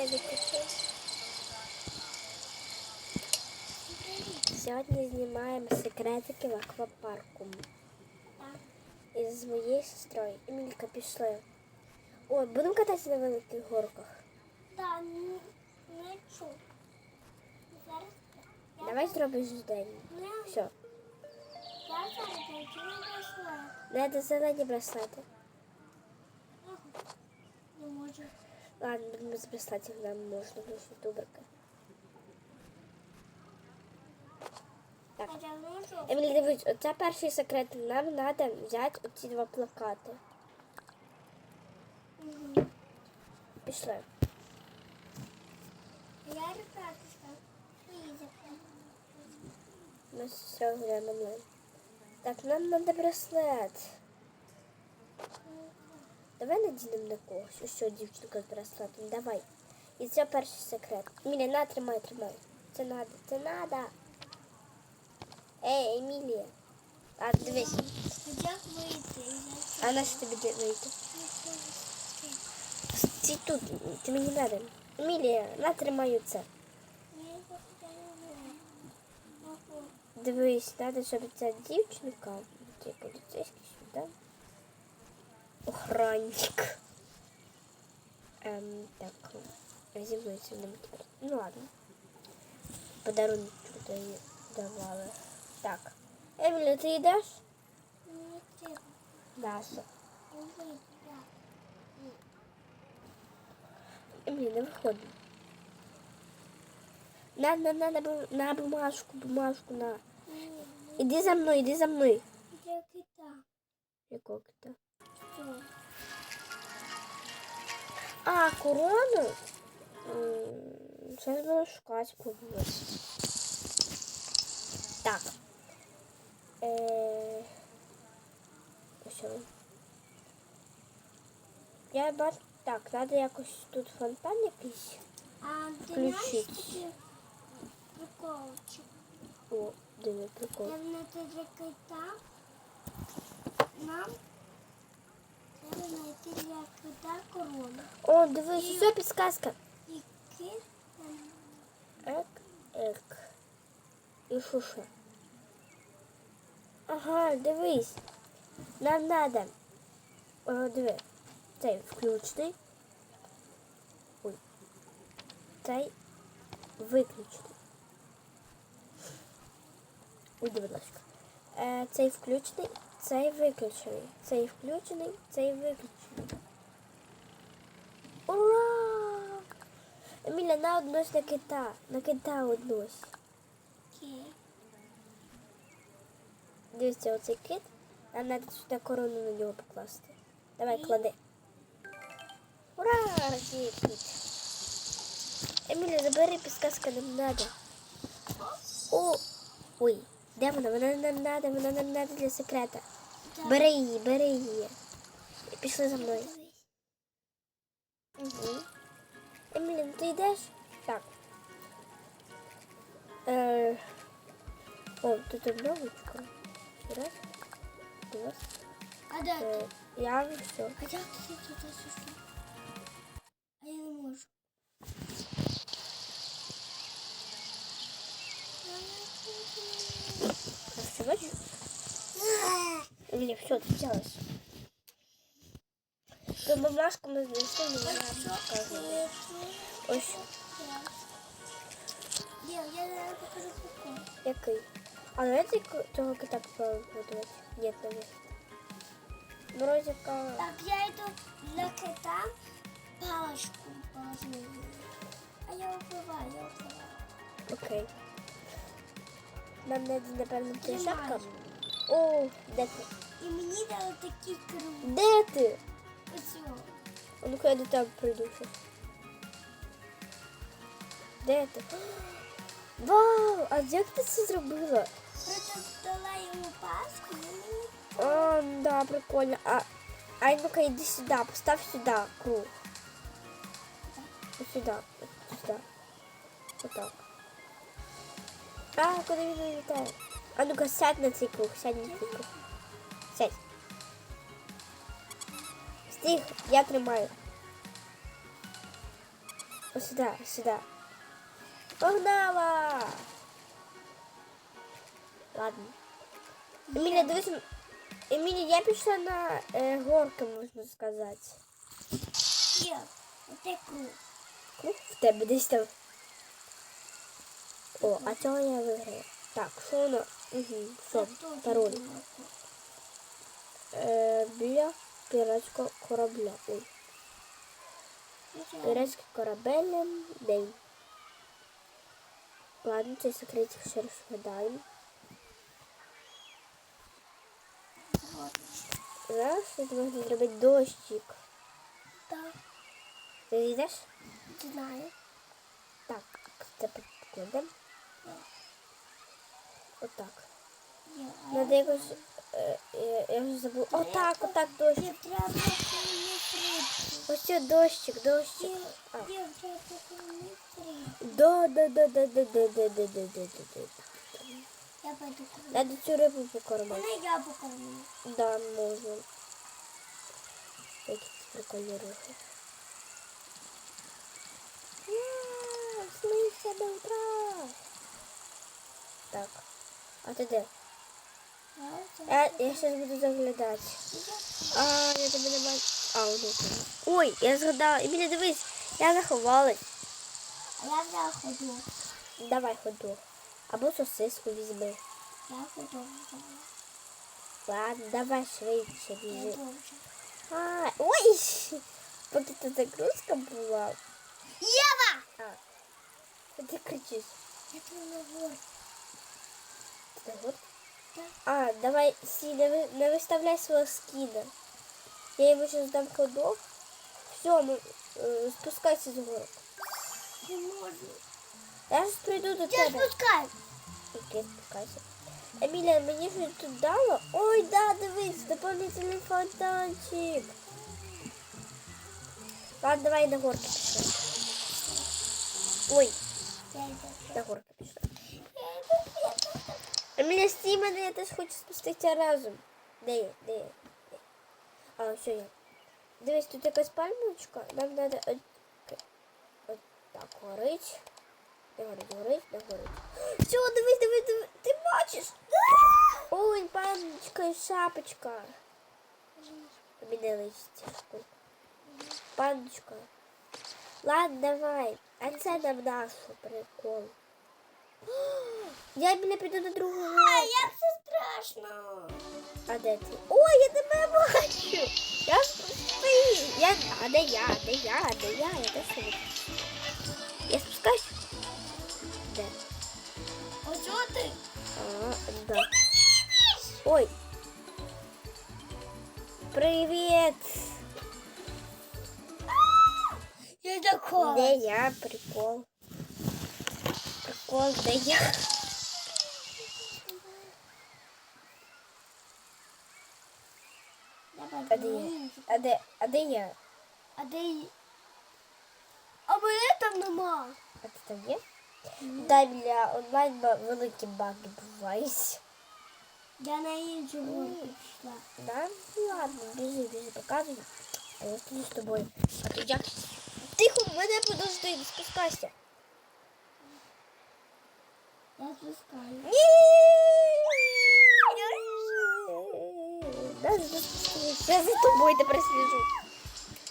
виключив. Сьогодні знімаємо секретики в аквапарку. Із моєю сестрою. Емілька пішли. О, будемо кататися на великих горках. Та не, не чу. Зараз я, Давай зробиш день. не, Все. я зараз зайду на браслет. Надо зелені браслети. Ладно, без браслетів нам можна до ютуберка. Так. А я можу. Емілі, дивись, оце перший секрет. Нам треба взяти оці два плакати. Мгм. Пішли. Я ребятушка. Ліза. Ми з сестрою гуляємо онлайн. Так, нам треба браслет. Давай надінемо на когось. Ось що дівчинка з браслетом. Давай. І це перший секрет. Емілія, на, тримай, тримай. Це надо, це надо. Ей, Емілія. А, дивись. А як вийти? А на що тобі де вийти? Стій тут, ти мені не треба. Емілія, на, тримаю це. Дивись, треба, щоб ця дівчинка, цей поліцейський сюди. Охранник. Ем, так, зі мною це не тепер. Ну ладно. Подарунок туди давали. Так. Емілі, ти йдеш? Наша. Емілі, не виходимо. На, на, на, на, бу- на бумажку, бумажку, на. Іди за мною, іди за мною. Для кита. Якого кита? А, корону? Сейчас буду шукати пробувати. Так. Е... Я бачу... Так, треба якось тут фонтан якийсь. А ти знаєш Включить. такі приколчик? О, диви, прикол. Я знайти для кита. Нам треба знайти для кита корону. О, дивись, все, підсказка. Ек, ек. І що ще? Ага, дивись. Нам надо. О, диви. Цей включений. Ой. Цей виключений. Ой, будь ласка. Е, цей включений, цей виключений. Цей включений, цей виключений. Ура! Еміля, на однось на кита. На кита однось. кит. Дивіться, оцей кит. Нам треба сюди корону на нього покласти. Давай, клади. Ура! Радіє кіт. Еміля, забери підсказка, нам надо. О! Ой, де вона? Вона нам надо, вона нам надо для секрета. Так. Бери її, бери її. І пішли за мною. Дивись. Угу. Еміля, ну ти йдеш? Так. Е... О, тут обновочка. Раз. Два. А де Е, ти? я все. А як ти тут все, ти взялась. То бумажку ми знайшли, не вона показує. Ось Ні, я зараз покажу прикол. який. А давайте к- цього кита попробуємо подивити. Ні, не ви. Морозівка. Так, я йду для кита палочку положила. А я вбиваю, я вбиваю. Окей. Нам треба, напевно, цей Тримай. шапка. О, де ти? І мені дали такі круги. Де ти? Ось. А ну-ка я до тебе прийду щас. Де ти? Вау! А як ти це зробила? Просто дала йому паску, і мені А, да, прикольно. А, ай, ну-ка иди сюда, поставь сюда круг. Вот сюда, вот сюда. Вот так. А, куда він летає? А ну-ка сядь на цей круг, сядь на цей круг. Сядь. Стих, я тримаю. Ось сюди, сюди. Погнала! Ладно. Емілія, дивись. м- Емілія, я пішла на е, горки, можна сказати. Є. Оте круг. Круг в тебе десь там. О, а цього я виграю. Так, що воно? Угу, все, пароль. Е, біля піратського корабля. Ой, піратський корабель день. Ладно, цей секретик ще розглядаємо. Зараз тут можна зробити дощик. Так, Ти йдеш? знаю. Так, це підкладемо. Отак. Є. А Надо якось. Е, е, я вже забув. Отак, отак дощик. Є, треба помітрити. Ось це дощик, дощик. Є, А. є, треба помітрити. Да, да, да, да, да, да, да, да, да, да, да, да. Я пойду кормити. Надо цю рибу покормити. Мене я покормлю. Да, можна. Які це прикольні рухи. Вау, Смійся до утра. Так. А ти де? Я, я зараз буду заглядати. А, я тебе не бачу. А, ось тут. Ой, я згадала. Еміля, дивись, я заховалась. А я взяла ходу. Давай ходу. Або сосиску візьми. Я ходу взяла. Ладно, давай швидше Я біжи. дуже. А, ой! Поки тут загрузка була. Єва! А, що ти кричиш? Я тут не говорю. Ти от? Так. А, давай, Си, не выставляй своего скина. Я его сейчас дам кодов. Все, мы э, спускайся из горы. Не можно. Я сейчас приду до тебя. Я спускаюсь. Окей, спускайся. Эмилия, мені ж тут дало. Ой, да, дивись, дополнительный фонтанчик. Ладно, давай на горку пішли. Ой, на горку пішли. Я йду. Я йду. Емілія, стій мене, я теж хочу спуститися разом. Де я? Де я? Де? А, все я. Дивись, тут якась пальмочка. Нам треба от, от так горить. Не горить, горить, не горить. Все, дивись, дивись, дивись. Ти бачиш? Ой, пальмочка і шапочка. Мені листя. Паночка. Ладно, давай. А це нам нашу прикол. Я біля піду до другого. А, як це страшно. А де ти? Ой, я тебе бачу! Я спустив. Я... А де я? Де я? Де я? Я де собі? Я спускаюсь? Де? Ось що ти? А, да. Ой. Привіт! Я такой. Де я? Прикол. Прикол, де я? А де я? А де, а де я? А де й- А мене там нема. А ти там є? Да, біля онлайн великі баги бувають. Я на іншу вулицю пішла. Да? Ну ладно, біжи, біжи, показуй. А я піду з тобою. А ти як? Тихо, мене подожди, не спускайся. Отпускаю. Сейчас за тобой это прослежу.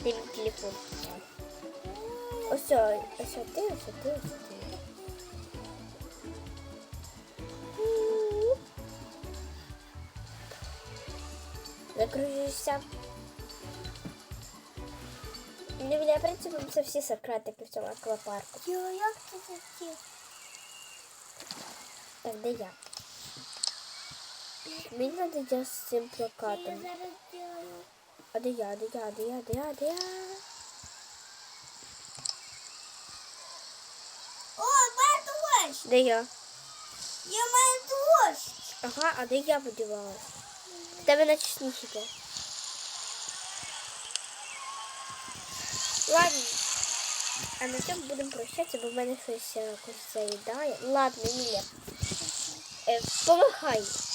Дай мне телефон. Ось, ось ти, ось ти, ось ти. Загружишься. Для меня, в принципе, це всі секрети в цьому аквапарку. Йо, як це? Так, де я? Мені треба я з цим плакатом. А де я, де я, де я, де я, де я? О, має дощ! Де я? Я маю дощ! Ага, а де я подівалась? В тебе наче сніг іде. Ладно. А на цьому будемо прощатися, бо в мене щось е, заїдає. Ладно, Міля. and follow high.